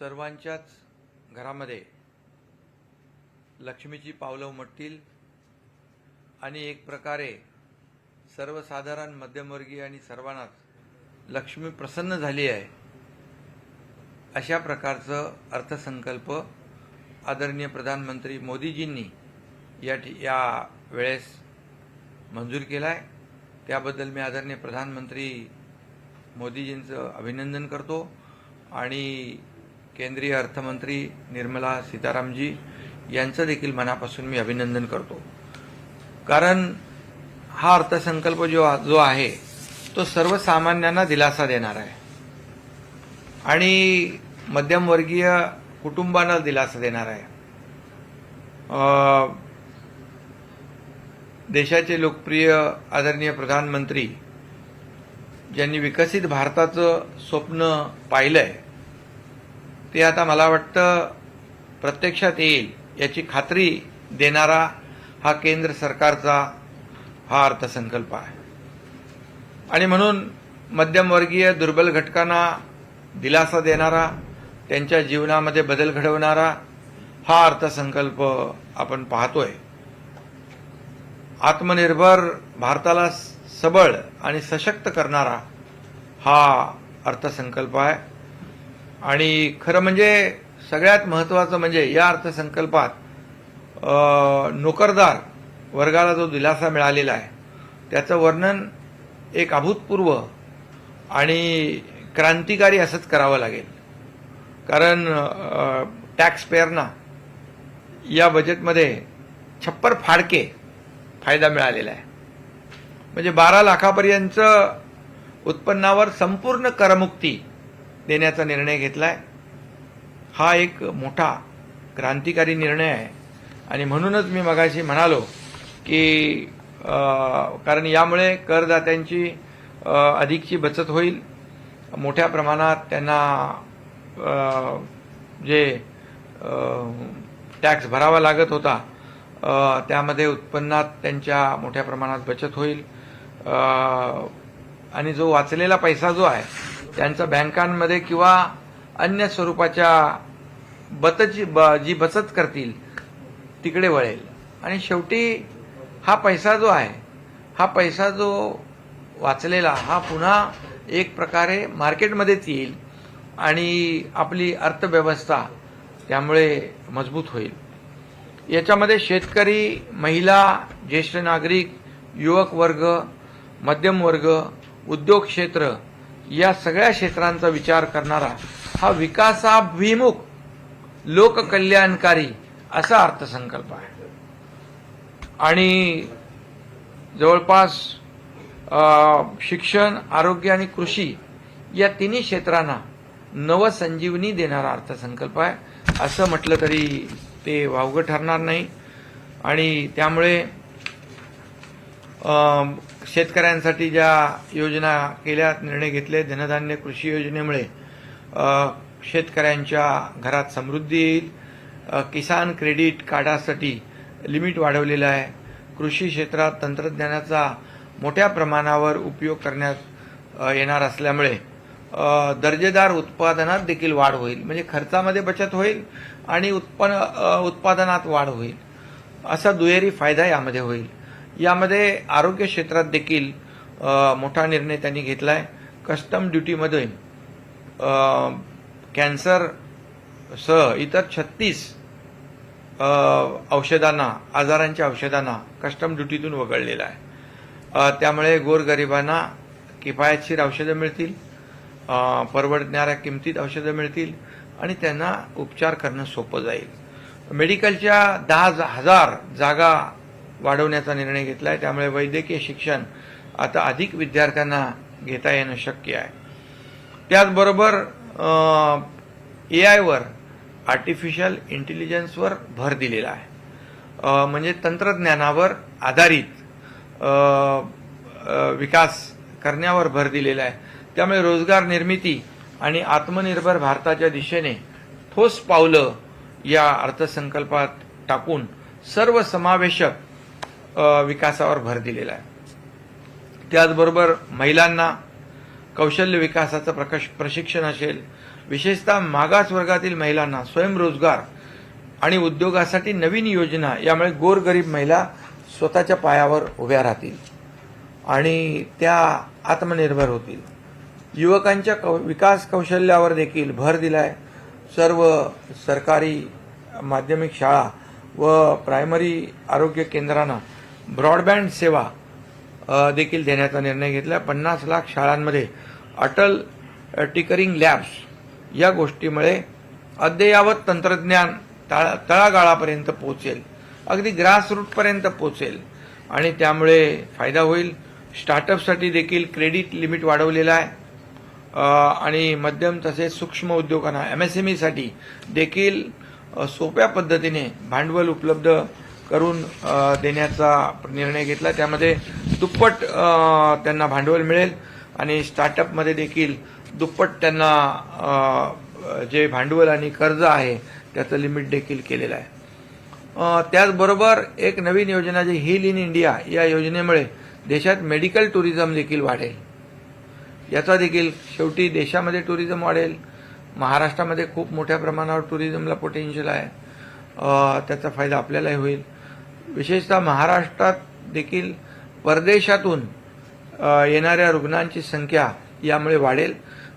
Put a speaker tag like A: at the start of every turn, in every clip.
A: सर्वांच्याच घरामध्ये लक्ष्मीची पावलं उमटतील आणि एक प्रकारे सर्वसाधारण मध्यमवर्गीय आणि सर्वांनाच लक्ष्मी प्रसन्न झाली आहे अशा प्रकारचं अर्थसंकल्प आदरणीय प्रधानमंत्री मोदीजींनी या ठि या वेळेस मंजूर केला आहे त्याबद्दल मी आदरणीय प्रधानमंत्री मोदीजींचं अभिनंदन करतो आणि केंद्रीय अर्थमंत्री निर्मला सीतारामजी यांचं देखील मनापासून मी अभिनंदन करतो. कारण हा अर्थसंकल्प जो जो आहे तो सर्वसामान्यांना दिलासा देणार आहे. आणि मध्यमवर्गीय कुटुंबांना दिलासा देणार आहे. देशाचे लोकप्रिय आदरणीय प्रधानमंत्री ज्यांनी विकसित भारताचं स्वप्न पाहिलं आहे ते आता मला वाटतं प्रत्यक्षात येईल याची खात्री देणारा हा केंद्र सरकारचा हा अर्थसंकल्प आहे. आणि म्हणून मध्यमवर्गीय दुर्बल घटकांना दिलासा देणारा त्यांच्या जीवनामध्ये बदल घडवणारा हा अर्थसंकल्प आपण पाहतोय. आत्मनिर्भर भारताला सबळ आणि सशक्त करणारा हा अर्थसंकल्प आहे. आणि खरं म्हणजे सगळ्यात महत्त्वाचं म्हणजे या अर्थसंकल्पात नोकरदार वर्गाला जो दिलासा मिळालेला आहे त्याचं वर्णन एक अभूतपूर्व आणि क्रांतिकारी असंच करावं लागेल. कारण टॅक्स पेअरना या बजेटमध्ये छप्पर फाडके फायदा मिळालेला आहे. म्हणजे बारा लाखापर्यंत उत्पन्नावर संपूर्ण करमुक्ती देण्याचा निर्णय घेतला आहे हा एक मोठा क्रांतिकारी निर्णय आहे. आणि म्हणूनच मी मगाशी म्हणालो की कारण यामुळे करदात्यांची अधिकची बचत होईल. मोठ्या प्रमाणात त्यांना जे टॅक्स भरावा लागत होता त्यामध्ये उत्पन्नात त्यांच्या मोठ्या प्रमाणात बचत होईल. आणि जो वाचलेला पैसा जो आहे त्यांचा बँकांमध्ये किंवा अन्य स्वरूपाच्या बतची ब- जी बचत करतील तिकडे वळेल. आणि शेवटी हा पैसा जो आहे हा पैसा जो वाचलेला हा पुन्हा एक प्रकारे मार्केटमध्येच येईल आणि आपली अर्थव्यवस्था त्यामुळे मजबूत होईल. याच्यामध्ये शेतकरी महिला ज्येष्ठ नागरिक युवक वर्ग मध्यम वर्ग उद्योग क्षेत्र या सगळ्या क्षेत्रांचा विचार करणारा हा विकासाभिमुख लोककल्याणकारी असा अर्थसंकल्प आहे. आणि जवळपास शिक्षण आरोग्य आणि कृषी या तिन्ही क्षेत्रांना नवसंजीवनी देणारा अर्थसंकल्प आहे. असं म्हटलं तरी ते वावगं ठरणार नाही. आणि त्यामुळे शेतकऱ्यांसाठी ज्या योजना केल्या निर्णय घेतले धनधान्य कृषी योजनेमुळे शेतकऱ्यांच्या घरात समृद्धी येईल. किसान क्रेडिट कार्डासाठी लिमिट वाढवलेलं आहे. कृषी क्षेत्रात तंत्रज्ञानाचा मोठ्या प्रमाणावर उपयोग करण्यात येणार असल्यामुळे दर्जेदार उत्पादनात देखील वाढ होईल. म्हणजे खर्चामध्ये बचत होईल आणि उत्पन्न उत्पादनात वाढ होईल. असा दुहेरी फायदा यामध्ये होईल. यामध्ये आरोग्य क्षेत्रात देखील मोठा निर्णय त्यांनी घेतला आहे कस्टम ड्युटीमध्ये कॅन्सरसह कॅन्सर सह इतर छत्तीस औषधांना आजारांच्या औषधांना कस्टम ड्युटीतून वगळलेलं आहे. त्यामुळे गोरगरिबांना किफायतशीर औषधं मिळतील परवडणाऱ्या किमतीत औषधं मिळतील आणि त्यांना उपचार करणं सोपं जाईल. मेडिकलच्या दहा हजार जागा वाढवण्याचा निर्णय घेतला आहे त्यामुळे वैद्यकीय शिक्षण आता अधिक विद्यार्थ्यांना घेता येणं शक्य आहे. त्याचबरोबर ए आयवर आर्टिफिशियल इंटेलिजन्सवर भर दिलेला आहे. म्हणजे तंत्रज्ञानावर आधारित विकास करण्यावर भर दिलेला आहे. त्यामुळे रोजगार निर्मिती आणि आत्मनिर्भर भारताच्या दिशेने ठोस पावलं या अर्थसंकल्पात टाकून सर्वसमावेशक विकासावर भर दिलेला आहे. त्याचबरोबर महिलांना कौशल्य विकासाचं प्रकश प्रशिक्षण असेल विशेषतः मागास वर्गातील महिलांना स्वयंरोजगार आणि उद्योगासाठी नवीन योजना यामुळे गोरगरीब महिला स्वतःच्या पायावर उभ्या राहतील आणि त्या आत्मनिर्भर होतील. युवकांच्या कौ विकास कौशल्यावर देखील भर दिलाय. सर्व सरकारी माध्यमिक शाळा व प्रायमरी आरोग्य केंद्रांना ब्रॉडबँड सेवा देखील देण्याचा निर्णय घेतला. पन्नास लाख शाळांमध्ये अटल टिकरिंग लॅब्स या गोष्टीमुळे अद्ययावत तंत्रज्ञान तळा तळागाळापर्यंत पोहोचेल. अगदी ग्रासरूटपर्यंत पोहोचेल. आणि त्यामुळे फायदा होईल. स्टार्टअपसाठी देखील क्रेडिट लिमिट वाढवलेलं आहे. आणि मध्यम तसेच सूक्ष्म उद्योगांना एम एस एम ईसाठी देखील सोप्या पद्धतीने भांडवल उपलब्ध करून देण्याचा निर्णय घेतला. त्यामध्ये दुप्पट त्यांना भांडवल मिळेल आणि स्टार्टअपमध्ये देखील दुप्पट त्यांना जे भांडवल आणि कर्ज आहे त्याचं लिमिट देखील केलेलं आहे. त्याचबरोबर एक नवीन योजना जी हिल इन इंडिया या योजनेमुळे देशात मेडिकल टुरिझम देखील वाढेल. याचा देखील शेवटी देशामध्ये टुरिझम वाढेल. महाराष्ट्रामध्ये खूप मोठ्या प्रमाणावर टुरिझमला पोटेन्शियल आहे. त्याचा फायदा आपल्यालाही होईल. विशेषतः महाराष्ट्रात देखील परदेशातून येणाऱ्या रुग्णांची संख्या यामुळे वाढेल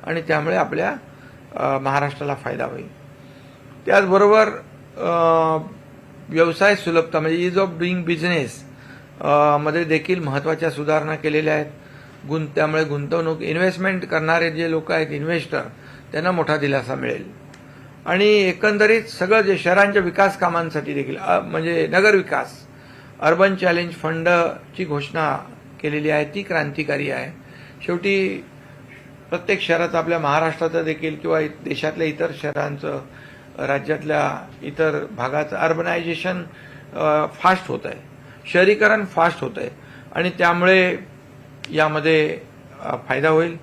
A: आणि त्यामुळे आपल्या महाराष्ट्राला फायदा होईल. त्याचबरोबर व्यवसाय सुलभता म्हणजे इज ऑफ डुईंग बिझनेस मध्ये देखील महत्त्वाच्या सुधारणा केलेल्या आहेत. गुंत त्यामुळे गुंतवणूक इन्व्हेस्टमेंट करणारे जे लोक आहेत इन्व्हेस्टर त्यांना मोठा दिलासा मिळेल. आणि एकंदरीत सगळं जे शहरांच्या विकास कामांसाठी देखील म्हणजे नगर विकास अर्बन चॅलेंज फंडची घोषणा केलेली आहे ती क्रांतिकारी आहे. शेवटी प्रत्येक शहराचं आपल्या महाराष्ट्राचं देखील किंवा देशातल्या इतर शहरांचं राज्यातल्या इतर भागाचं अर्बनायझेशन फास्ट होत आहे. शहरीकरण फास्ट होत आहे. आणि त्यामुळे यामध्ये फायदा होईल.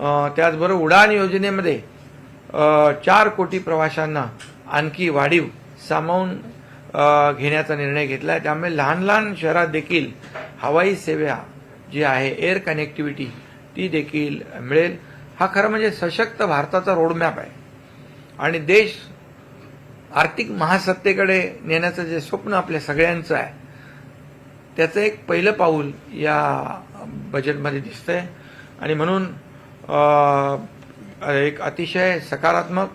A: त्याचबरोबर उडान योजनेमध्ये चार कोटी प्रवाशांना आणखी वाढीव सामावून घेण्याचा निर्णय घेतला आहे त्यामुळे लहान लहान शहरात देखील हवाई सेवा जी आहे एअर कनेक्टिव्हिटी ती देखील मिळेल. हा खरं म्हणजे सशक्त भारताचा रोडमॅप आहे. आणि देश आर्थिक महासत्तेकडे नेण्याचं जे स्वप्न आपल्या सगळ्यांचं आहे त्याचं एक पहिलं पाऊल या बजेटमध्ये दिसतंय. आणि म्हणून एक अतिशय सकारात्मक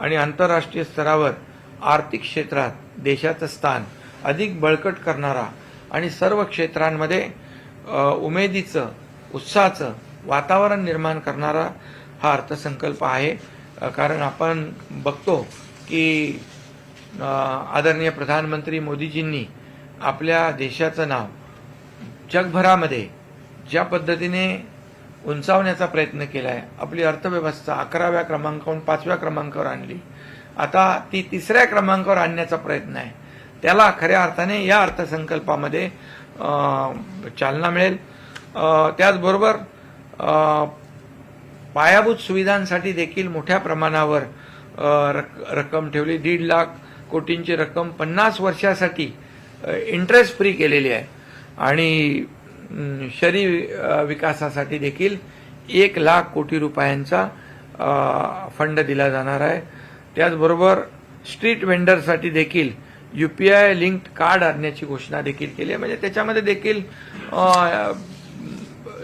A: आणि आंतरराष्ट्रीय स्तरावर आर्थिक क्षेत्रात देशाचं स्थान अधिक बळकट करणारा आणि सर्व क्षेत्रांमध्ये उमेदीचं उत्साहाचं वातावरण निर्माण करणारा हा अर्थसंकल्प आहे. कारण आपण बघतो की आदरणीय प्रधानमंत्री मोदीजींनी आपल्या देशाचं नाव जगभरामध्ये ज्या पद्धतीने उंचावण्याचा प्रयत्न केला आहे आपली अर्थव्यवस्था अकराव्या क्रमांकावरून पाचव्या क्रमांकावर आणली. आता ती तिसऱ्या क्रमांकावर आणण्याचा प्रयत्न आहे. त्याला खऱ्या अर्थाने या अर्थसंकल्पामध्ये चालना मिळेल. त्याचबरोबर पायाभूत सुविधांसाठी देखील मोठ्या प्रमाणावर रक- रक्कम ठेवली. दीड लाख कोटींची रक्कम पन्नास वर्षासाठी इंटरेस्ट फ्री केलेली आहे. आणि शहरी विकासासाठी देखील एक लाख कोटी रुपयांचा फंड दिला जाणार आहे. त्याचबरोबर स्ट्रीट वेंडरसाठी देखील युपीआय लिंक्ड कार्ड आणण्याची घोषणा देखील केली आहे. म्हणजे त्याच्यामध्ये देखील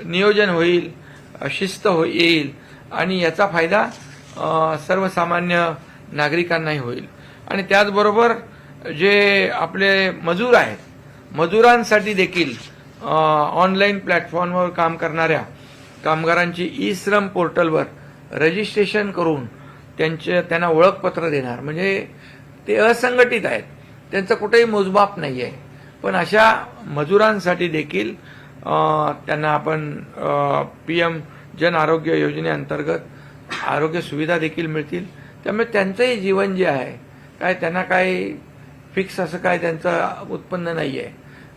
A: नियोजन होईल शिस्त हो येईल आणि याचा फायदा सर्वसामान्य नागरिकांनाही होईल. आणि त्याचबरोबर जे आपले मजूर आहेत मजुरांसाठी देखील ऑनलाईन प्लॅटफॉर्मवर काम करणाऱ्या कामगारांची ई श्रम पोर्टलवर रजिस्ट्रेशन करून त्यांचे त्यांना ओळखपत्र देणार. म्हणजे ते असंघटित आहेत. त्यांचं कुठेही मोजमाप नाही आहे पण अशा मजुरांसाठी देखील त्यांना आपण पी एम जन आरोग्य योजनेअंतर्गत आरोग्य सुविधा देखील मिळतील. त्यामुळे त्यांचंही जीवन जे आहे काय त्यांना काय फिक्स असं काय त्यांचं उत्पन्न नाही आहे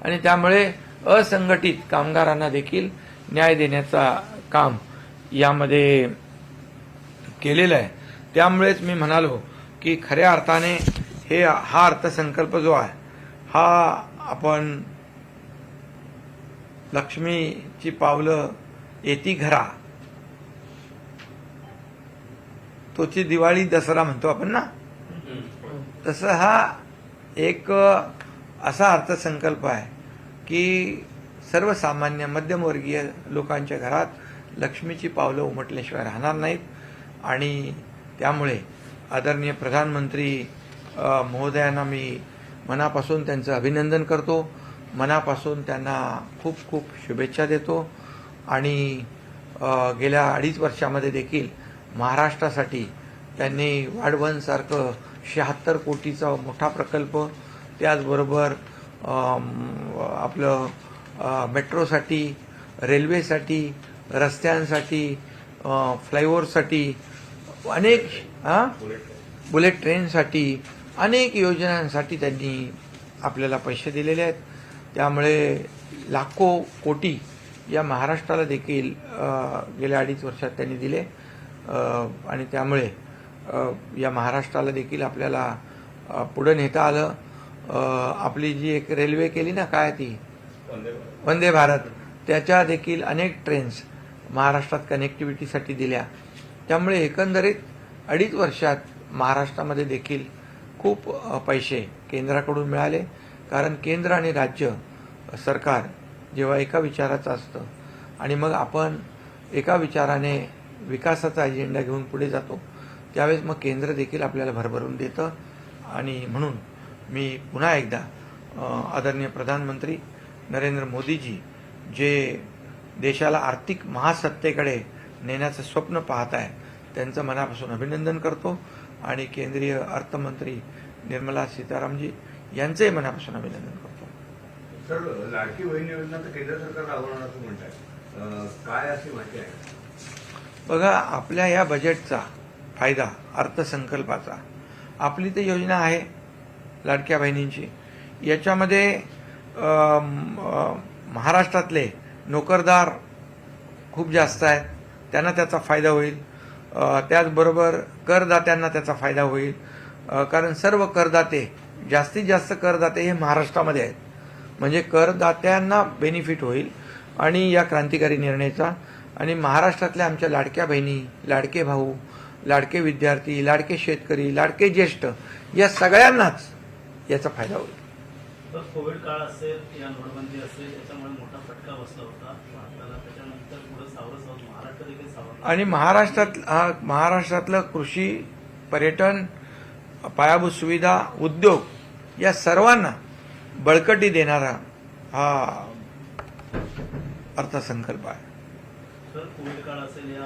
A: आणि त्यामुळे असंघटित कामगारांना देखील न्याय देण्याचा काम यामध्ये केलेलं आहे. त्यामुळेच मी म्हणालो की खऱ्या अर्थाने हे हा अर्थसंकल्प जो आहे हा आपण लक्ष्मीची पावलं येती घरा. तोची दिवाळी दसरा म्हणतो आपण ना? तसं हा एक असा अर्थसंकल्प आहे. की सर्वसामान्य मध्यमवर्गीय लोकांच्या घरात लक्ष्मीची पावलं उमटल्याशिवाय राहणार नाहीत. आणि त्यामुळे आदरणीय प्रधानमंत्री महोदयांना मी मनापासून त्यांचं अभिनंदन करतो. मनापासून त्यांना खूप खूप शुभेच्छा देतो. आणि गेल्या अडीच वर्षामध्ये देखील महाराष्ट्रासाठी त्यांनी वाढवणसारखं शहात्तर कोटीचा मोठा प्रकल्प त्याचबरोबर आपलं मेट्रोसाठी रेल्वेसाठी रस्त्यांसाठी फ्लायओव्हरसाठी अनेक हां बुलेट ट्रेनसाठी अनेक योजनांसाठी त्यांनी आपल्याला पैसे दिलेले आहेत. त्यामुळे लाखो कोटी या महाराष्ट्राला देखील गेल्या अडीच वर्षात त्यांनी दिले. आणि त्यामुळे या महाराष्ट्राला देखील आपल्याला पुढं नेता आलं. आपली जी एक रेल्वे केली ना काय ती? वंदे भारत. त्याच्या देखील अनेक ट्रेन्स महाराष्ट्रात कनेक्टिव्हिटीसाठी दिल्या. त्यामुळे एकंदरीत अडीच वर्षात महाराष्ट्रामध्ये देखील खूप पैसे केंद्राकडून मिळाले. कारण केंद्र आणि राज्य सरकार जेव्हा एका विचाराचं असतं आणि मग आपण एका विचाराने विकासाचा एजेंडा घेऊन पुढे जातो त्यावेळेस मग केंद्र देखील आपल्याला भरभरून देतं. आणि म्हणून मी पुन्हा एकदा आदरणीय प्रधानमंत्री नरेंद्र मोदीजी जे देशाला आर्थिक महासत्तेकडे नेण्याचं स्वप्न पाहत आहे त्यांचं मनापासून अभिनंदन करतो. आणि केंद्रीय अर्थमंत्री निर्मला सीतारामजी यांचंही मनापासून अभिनंदन करतो.
B: सर लाडकी बहीण योजना तर केंद्र सरकार राबवणार असं म्हणताय. अं, काय अशी माहिती आहे?
A: बघा आपल्या या बजेटचा फायदा अर्थसंकल्पाचा आपली तर योजना आहे लाडक्या बहिणींची. याच्यामध्ये महाराष्ट्रातले नोकरदार खूप जास्त आहेत. त्यांना त्याचा फायदा होईल. त्याचबरोबर करदात्यांना त्याचा फायदा होईल. कारण सर्व करदाते जास्तीत जास्त करदाते हे महाराष्ट्रामध्ये आहेत. म्हणजे करदात्यांना बेनिफिट होईल आणि या क्रांतिकारी निर्णयाचा. आणि महाराष्ट्रातल्या आमच्या लाडक्या बहिणी लाडके भाऊ लाडके विद्यार्थी लाडके शेतकरी लाडके ज्येष्ठ या सगळ्यांनाच याचा फायदा होईल.
C: कोविड काळ असेल या नोटबंदी असेल याच्यामुळे मोठा फटका बसला होता. भारताला त्याच्यानंतर पुढे सावरत सावरत महाराष्ट्र देखील सावरला
A: आणि महाराष्ट्रात हा महाराष्ट्रातलं कृषी पर्यटन पायाभूत सुविधा उद्योग या सर्वांना बळकटी देणारा हा अर्थसंकल्प आहे.
C: तर कोविड काळ असेल या